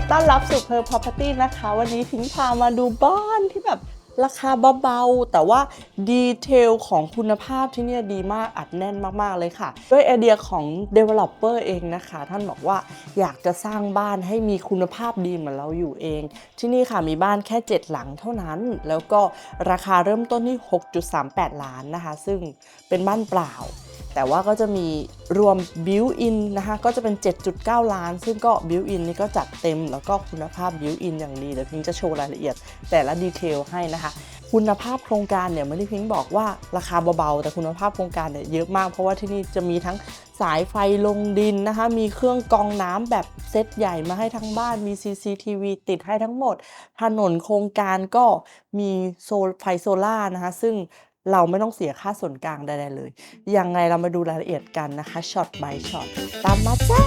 ต้อนรับสู่เพ r ร์ Property นะคะ วันนี้พิงพามาดูบ้านที่แบบราคาเบาๆ แต่ว่าดีเทลของคุณภาพที่นี่ดีมากอัดแน่นมากๆเลยค่ะ ด้วยไอเดียของ Developer เองนะคะ ท่านบอกว่าอยากจะสร้างบ้านให้มีคุณภาพดีเหมือนเราอยู่เอง ที่นี่ค่ะมีบ้านแค่ 7 หลังเท่านั้น แล้วก็ราคาเริ่มต้นที่ 6.38 ล้านนะคะ ซึ่งเป็นบ้านเปล่า แต่ว่าก็จะมีรวมบิวอินนะคะก็จะเป็น 7.9 ล้าน ซึ่งก็บิวอินนี่ก็จัดเต็ม แล้วก็คุณภาพบิวอินอย่างดีเดี๋ยวพิงจะโชว์รายละเอียด แต่ละดีเทลให้นะคะคุณภาพโครงการเนี่ยเมื่อที่พิงบอกว่าราคาเบาๆ แต่คุณภาพโครงการเนี่ยเยอะมากเพราะว่าที่นี่จะมีทั้งสายไฟลงดินนะคะ มีเครื่องกรองน้ำแบบเซตใหญ่มาให้ทั้งบ้าน มี CCTV ติดให้ทั้งหมด ถนนโครงการก็มีโซลไฟโซล่าร์นะคะ ซึ่ง เราไม่ต้องเสียค่าส่วนกลางใดๆเลย ยังไงเรามาดูรายละเอียดกันนะคะช็อต by ช็อต ตามมาจ้า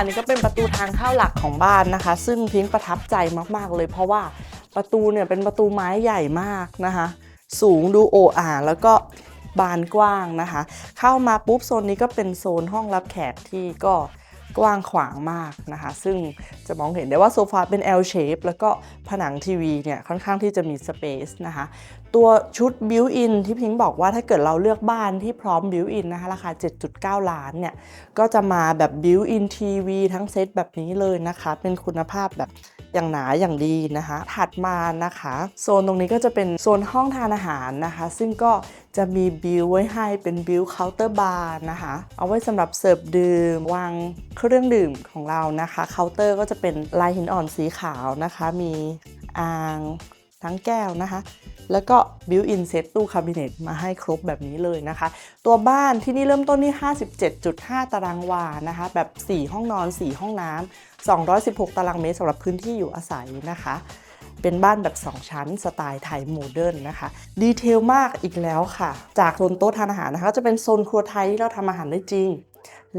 อันนี้ก็เป็นประตูทางเข้าหลักของบ้านนะคะ ซึ่งพิงประทับใจมากๆเลย เพราะว่าประตูเนี่ยเป็นประตูไม้ใหญ่มากนะคะ สูงดูโออาแล้วก็บานกว้างนะคะ เข้ามาปุ๊บโซนนี้ก็เป็นโซนห้องรับแขกที่ก็ กว้างขวางมากนะคะ ซึ่งจะมองเห็นได้ว่าโซฟาเป็น L shape แล้วก็ผนังทีวีเนี่ยค่อนข้างที่จะมีสเปซนะคะ ตัวชุดบิวอินที่พิงบอกว่าถ้าเกิดเราเลือกบ้านที่พร้อมบิวอินนะคะ ราคา 7.9 ล้านเนี่ย ก็จะมาแบบบิวอินทีวีทั้งเซตแบบนี้เลยนะคะ เป็นคุณภาพแบบ อย่างหนาอย่างดีนะคะ ถัดมานะคะ โซนตรงนี้ก็จะเป็นโซนห้องทานอาหารนะคะ ซึ่งก็จะมีบิวไว้ให้เป็นบิวเคาน์เตอร์บาร์นะคะ เอาไว้สำหรับเสิร์ฟดื่มวางเครื่องดื่มของเรานะคะเคาน์เตอร์ก็จะเป็นลายหินอ่อนสีขาวนะคะ มีอ่างทั้งแก้วนะคะ แล้วก็บิวอินเซตตู้คาบิเนตมาให้ครบแบบนี้เลยนะคะ ตัวบ้านที่นี่เริ่มต้นที่ 57.5 ตารางวานะคะ แบบ 4 ห้องนอน 4 ห้องน้ำ216 ตารางเมตรสำหรับพื้นที่อยู่อาศัยนะคะเป็นบ้านแบบ 2 ชั้นสไตล์ไทยโมเดิร์นนะคะ ดีเทลมากอีกแล้วค่ะ จากโซนโต๊ะทานอาหารนะคะจะเป็นโซนครัวไทยที่เราทำอาหารได้จริง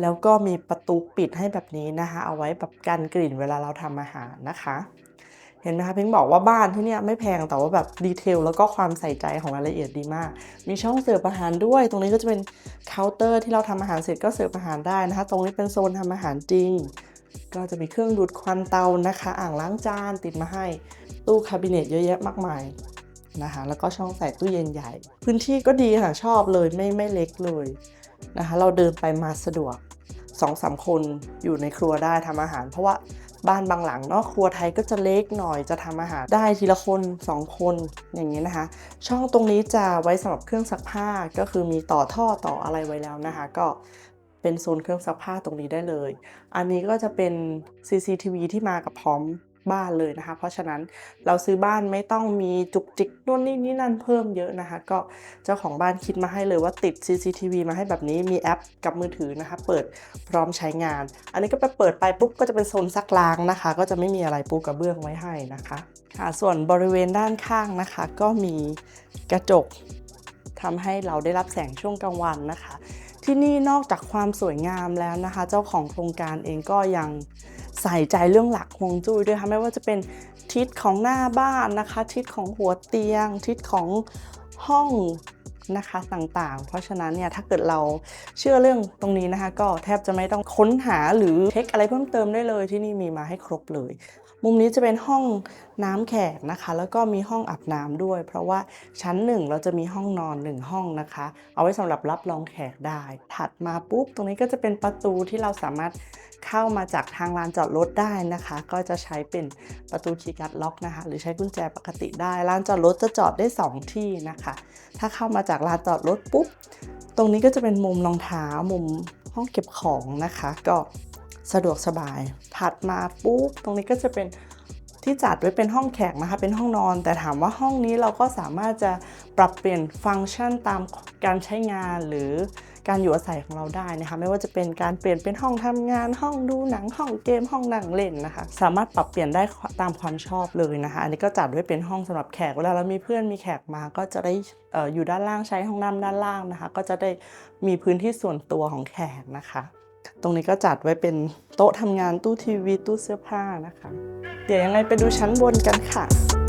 แล้วก็มีประตูปิดให้แบบนี้นะคะ เอาไว้แบบกันกลิ่นเวลาเราทำอาหารนะคะ เห็นไหมคะเพิงบอกว่าบ้านที่เนี่ยไม่แพงแต่ว่าแบบดีเทลแล้วก็ความใส่ใจของรายละเอียดดีมาก มีช่องเสิร์ฟอาหารด้วย ตรงนี้ก็จะเป็นเคาน์เตอร์ที่เราทำอาหารเสร็จก็เสิร์ฟอาหารได้นะคะ ตรงนี้เป็นโซนทำอาหารจริง ก็จะมีเครื่องดูดควันเตานะคะ อ่างล้างจานติดมาให้ ตู้คาบิเนตเยอะแยะมากมายนะคะแล้วก็ช่องใส่ตู้เย็นใหญ่ พื้นที่ก็ดีค่ะชอบเลยไม่ไม่เล็กเลยนะคะ เราเดินไปมาสะดวกสองสามคนอยู่ในครัวได้ทำอาหาร เพราะว่า บ้านบางหลังเนาะครัวไทยก็จะเล็กหน่อยจะทำอาหารได้ทีละคนสองคนอย่างนี้นะคะ ช่องตรงนี้จะไว้สำหรับเครื่องซักผ้าก็คือมีต่อท่อต่ออะไรไว้แล้วนะคะ ก็เป็นโซนเครื่องซักผ้าตรงนี้ได้เลย อันนี้ก็จะเป็น CCTV ที่มากับพร้อม บ้านเลยนะคะ เพราะฉะนั้นเราซื้อบ้านไม่ต้องมีจุกจิกนู่นนี่นี่นั่นเพิ่มเยอะนะคะ ก็เจ้าของบ้านคิดมาให้เลยว่าติด CCTV มาให้แบบนี้มีแอปกับมือถือนะคะ เปิดพร้อมใช้งาน อันนี้ก็ไปเปิดไปปุ๊บก็จะเป็นโซนซักล้างนะคะ ก็จะไม่มีอะไรปูกระเบื้องไว้ให้นะคะค่ะส่วนบริเวณด้านข้างนะคะ ก็มีกระจกทำให้เราได้รับแสงช่วงกลางวันนะคะ ที่นี่นอกจากความสวยงามแล้วนะคะ เจ้าของโครงการเองก็ยัง ใส่ใจเรื่องหลักฮวงจุ้ยด้วยค่ะไม่ว่าจะเป็นทิศของหน้าบ้านนะคะ ทิศของหัวเตียง ทิศของห้อง นะคะต่างๆ เพราะฉะนั้นเนี่ยถ้าเกิดเราเชื่อเรื่องตรงนี้นะคะ ก็แทบจะไม่ต้องค้นหาหรือเช็คอะไรเพิ่มเติมได้เลยที่นี่มีมาให้ครบเลย มุมนี้จะเป็นห้องน้ำแขกนะคะ แล้วก็มีห้องอาบน้ำด้วย เพราะว่าชั้นหนึ่งเราจะมีห้องนอนหนึ่งห้องนะคะ เอาไว้สำหรับรับรองแขกได้ ถัดมาปุ๊บตรงนี้ก็จะเป็นประตูที่เราสามารถเข้ามาจากทางลานจอดรถได้นะคะ ก็จะใช้เป็นประตูคีย์การ์ดล็อกนะคะ หรือใช้กุญแจปกติได้ลานจอดรถจะจอดได้ 2 ที่นะคะ ถ้าเข้ามาจากจากลานจอดรถปุ๊บ ตรงนี้ก็จะเป็นมุมรองเท้ามุมห้องเก็บของนะคะ ก็สะดวกสบาย ถัดมาปุ๊บ ตรงนี้ก็จะเป็นที่จัดไว้เป็นห้องแขกนะคะ เป็นห้องนอน แต่ถามว่าห้องนี้เราก็สามารถจะปรับเปลี่ยนฟังก์ชันตามการใช้งานหรือ การอยู่อาศัยของเราได้นะคะ ไม่ว่าจะเป็นการเปลี่ยนเป็นห้องทำงานห้องดูหนังห้องเกมห้องนั่งเล่นนะคะ สามารถปรับเปลี่ยนได้ตามความชอบเลยนะคะ อันนี้ก็จัดไว้เป็นห้องสำหรับแขกเวลาเรามีเพื่อนมีแขกมาก็จะได้อออยู่ด้านล่างใช้ห้องน้ำด้านล่างนะคะ ก็จะได้มีพื้นที่ส่วนตัวของแขกนะคะ ตรงนี้ก็จัดไว้เป็นโต๊ะทำงานตู้ทีวีตู้เสื้อผ้านะคะ เดี๋ยวยังไงไปดูชั้นบนกันค่ะ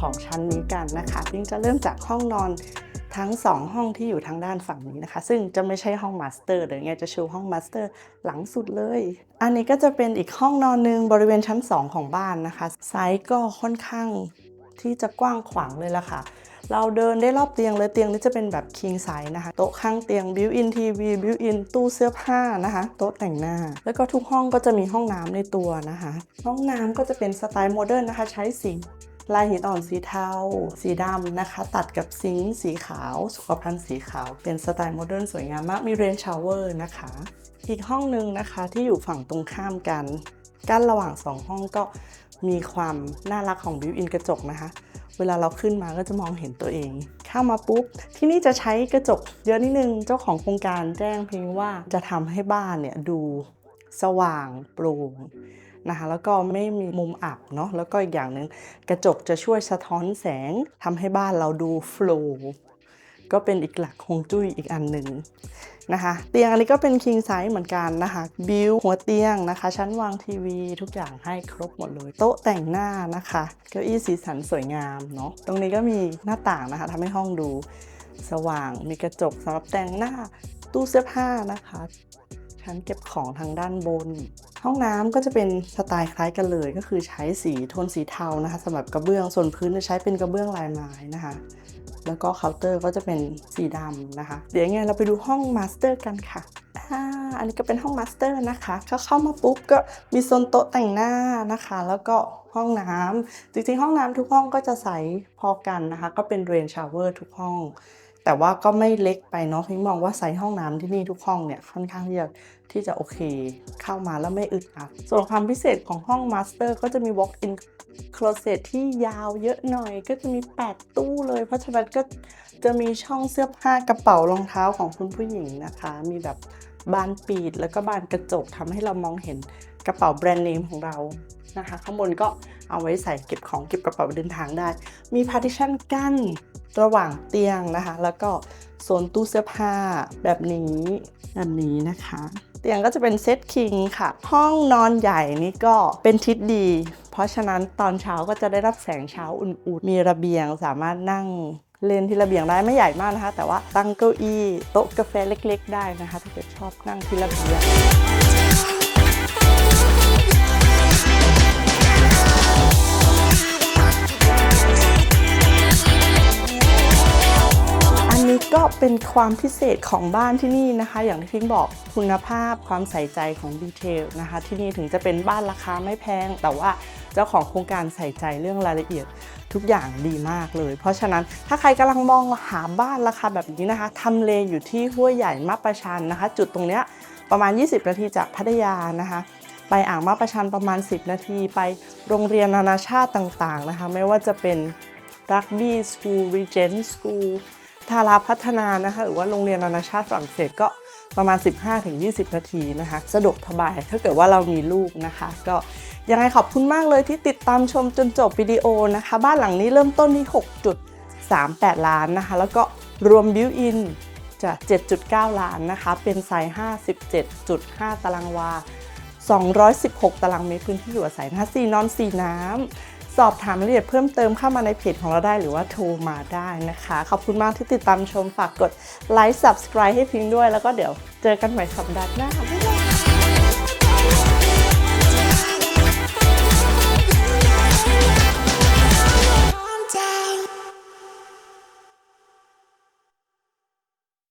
ของชั้นนี้กันนะคะพิงจะเริ่มจากห้องนอนทั้ง 2 ห้องที่อยู่ทางด้านฝั่งนี้นะคะ ซึ่งจะไม่ใช่ห้องมาสเตอร์เดี๋ยวไงจะชว์ห้องมาสเตอร์หลังสุดเลย อันนี้ก็จะเป็นอีกห้องนอนหนึ่งบริเวณชั้น 2 ของบ้านนะคะ ไซส์ก็ค่อนข้างที่จะกว้างขวางเลยล่ะค่ะ เราเดินได้รอบเตียงเลยเตียงนี้จะเป็นแบบ king size นะคะ โต๊ะข้างเตียง built in TV built in ตู้เสื้อผ้านะคะ โต๊ะแต่งหน้า แล้วก็ทุกห้องก็จะมีห้องน้ำในตัวนะคะ ห้องน้ำก็จะเป็นสไตล์โมเดิร์นนะคะ ใช้สี ลายหินอ่อนสีเทา สีดำนะคะ ตัดกับซิงค์สีขาว สุขภัณฑ์สีขาว เป็นสไตล์โมเดิร์นสวยงามมาก มีเรนชาวเวอร์นะคะ อีกห้องหนึ่งนะคะที่อยู่ฝั่งตรงข้ามกัน กั้นระหว่างสองห้องก็มีความน่ารักของบิวอินกระจกนะคะ เวลาเราขึ้นมาก็จะมองเห็นตัวเอง เข้ามาปุ๊บ ที่นี่จะใช้กระจกเยอะนิดนึง เจ้าของโครงการแจ้งเพียงว่าจะทำให้บ้านเนี่ยดูสว่างโปร่ง นะคะแล้วก็ไม่มีมุมอับเนาะแล้วก็อีกอย่างหนึ่งกระจกจะช่วยสะท้อนแสงทำให้บ้านเราดูโฟล์ก็เป็นอีกหลักฮวงจุ้ยอีกอันหนึ่งนะคะ เตียงอันนี้ก็เป็น king size เหมือนกันนะคะ บิวหัวเตียงนะคะ ชั้นวางทีวีทุกอย่างให้ครบหมดเลย โต๊ะแต่งหน้านะคะ เก้าอี้สีสันสวยงามเนาะตรงนี้ก็มีหน้าต่างนะคะทำให้ห้องดูสว่างมีกระจกสำหรับแต่งหน้าตู้เสื้อผ้านะคะ ชั้นเก็บของทางด้านบน ห้องน้ำก็จะเป็นสไตล์คล้ายกันเลย ก็คือใช้สีโทนสีเทานะคะสำหรับกระเบื้องส่วนพื้นจะใช้เป็นกระเบื้องลายไม้นะคะ แล้วก็เคาน์เตอร์ก็จะเป็นสีดำนะคะ เดี๋ยวยังไงเราไปดูห้องมาสเตอร์กันค่ะอ่าอันนี้ก็เป็นห้องมาสเตอร์นะคะเขาเข้ามาปุ๊บก็มีโซนโต๊ะแต่งหน้านะคะ แล้วก็ห้องน้ำจริงๆ ห้องน้ำทุกห้องก็จะใสพอกันนะคะ ก็เป็นเรนชาวเวอร์ทุกห้อง แต่ว่าก็ไม่เล็กไปเนาะพิงมองว่าไซส์ห้องน้ำที่นี่ทุกห้องเนี่ยค่อนข้างที่จะที่จะโอเค เข้ามาแล้วไม่อึดอัดส่วนความพิเศษของห้องมาสเตอร์ก็จะมี walk in closet ที่ยาวเยอะหน่อยก็จะมี 8 ตู้เลย เพราะฉะนั้นก็จะมีช่องเสื้อผ้ากระเป๋ารองเท้าของคุณผู้หญิงนะคะ มีแบบบานปีดแล้วก็บานกระจกทำให้เรามองเห็นกระเป๋าแบรนด์เนมของเรา นะคะ ข้างบนก็เอาไว้ใส่เก็บของเก็บกระเป๋าเดินทางได้ มี partition กั้นระหว่างเตียงนะคะ แล้วก็โซนตู้เสื้อผ้าแบบนี้แบบนี้นะคะ เตียงก็จะเป็นเซตคิงค่ะ ห้องนอนใหญ่นี่ก็เป็นทิศดี เพราะฉะนั้นตอนเช้าก็จะได้รับแสงเช้าอุ่นๆ มีระเบียงสามารถนั่งเล่นที่ระเบียงได้ไม่ใหญ่มากนะคะ แต่ว่าตั้งเก้าอี้โต๊ะกาแฟเล็ก ๆ ได้นะคะ ถ้าเกิดชอบนั่งที่ระเบียง ก็เป็นความพิเศษของบ้านที่นี่นะคะ อย่างที่พิงบอกคุณภาพความใส่ใจของดีเทลนะคะ ที่นี่ถึงจะเป็นบ้านราคาไม่แพง แต่ว่าเจ้าของโครงการใส่ใจเรื่องรายละเอียดทุกอย่างดีมากเลย เพราะฉะนั้นถ้าใครกำลังมองหาบ้านราคาแบบนี้นะคะทำเลอยู่ที่ห้วยใหญ่มาประชันนะคะ จุดตรงเนี้ยประมาณ 20 นาทีจากพัทยานะคะไปอ่างมาประชันประมาณ 10 นาที ไปโรงเรียนนานาชาติต่างๆนะคะ ไม่ว่าจะเป็นรักบี้สคูลรีเจนต์สคูล ทาราพัฒนานะคะ หรือว่าโรงเรียนนานาชาติฝรั่งเศสก็ประมาณ 15-20 นาทีนะคะ สะดวกสบาย ถ้าเกิดว่าเรามีลูกนะคะ ก็ยังไงขอบคุณมากเลยที่ติดตามชมจนจบวิดีโอนะคะ บ้านหลังนี้เริ่มต้นที่ 6.38 ล้านนะคะ แล้วก็รวมบิวอินจะ 7.9 ล้านนะคะ เป็นไซส์ 57.5 ตารางวา 216 ตารางเมตรพื้นที่อยู่อาศัยนะคะ4นอน 4 น้ำ สอบถามรายละเอียดเพิ่มเติมเข้ามาในเพจของเราได้หรือว่าโทรมาได้นะคะ ขอบคุณมากที่ติดตามชมฝากกดไลค์ subscribe ให้พิงด้วย แล้วก็เดี๋ยวเจอกันใหม่สัปดาห์หน้าบ๊ายบาย